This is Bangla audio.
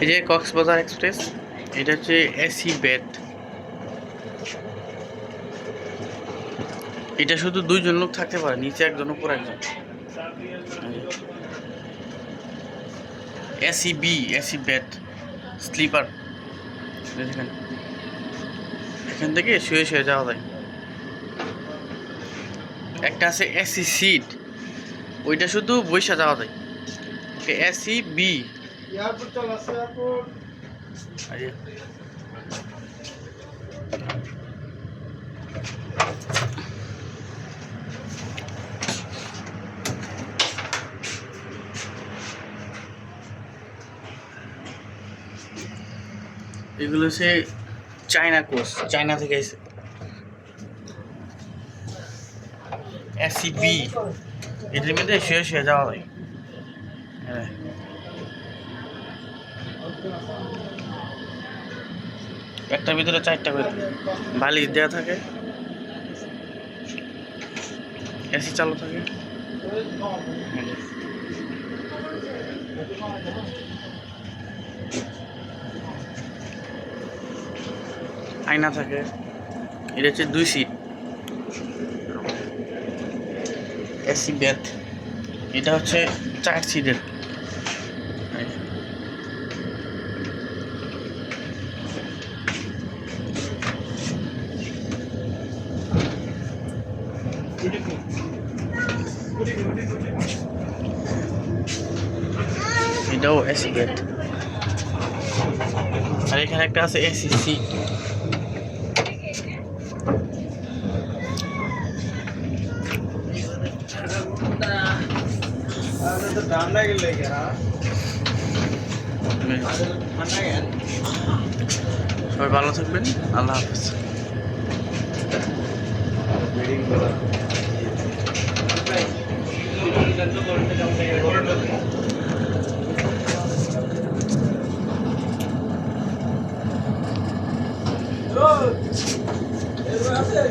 এই যে কক্সবাজার এক্সপ্রেস, এটা হচ্ছে এসি বেড। এটা শুধু দুইজন লোক থাকতে পারে, নিচে একজন, উপর একজন। AC B, AC bed, sleeper. দেখেন। এখান থেকে শুয়ে শুয়ে যাওয়া যায়। একটা আছে এসি সিট, ওইটা শুধু বৈশা যাওয়া যায়। AC B. এগুলো সে চায়না কোর্স চায়না থেকে এসে। এসি বি এটার মধ্যে শুয়ে শুয়ে যাওয়া যায় হ্যাঁ। একটার ভিতরে চারটা করে বালিশ দেওয়া থাকে। এসি চালু থাকে। আয়না থাকে। এটা হচ্ছে দুই সিট এসি বেথ এটা হচ্ছে চার সিটের এটাও এসি বেড আর এখানে একটা আছে এসি সিট আরে তো ঠান্ডা গেলে কি হ্যাঁ ঠান্ডা গেল সবাই ভালো থাকবেন আল্লাহ হাফেজ আছে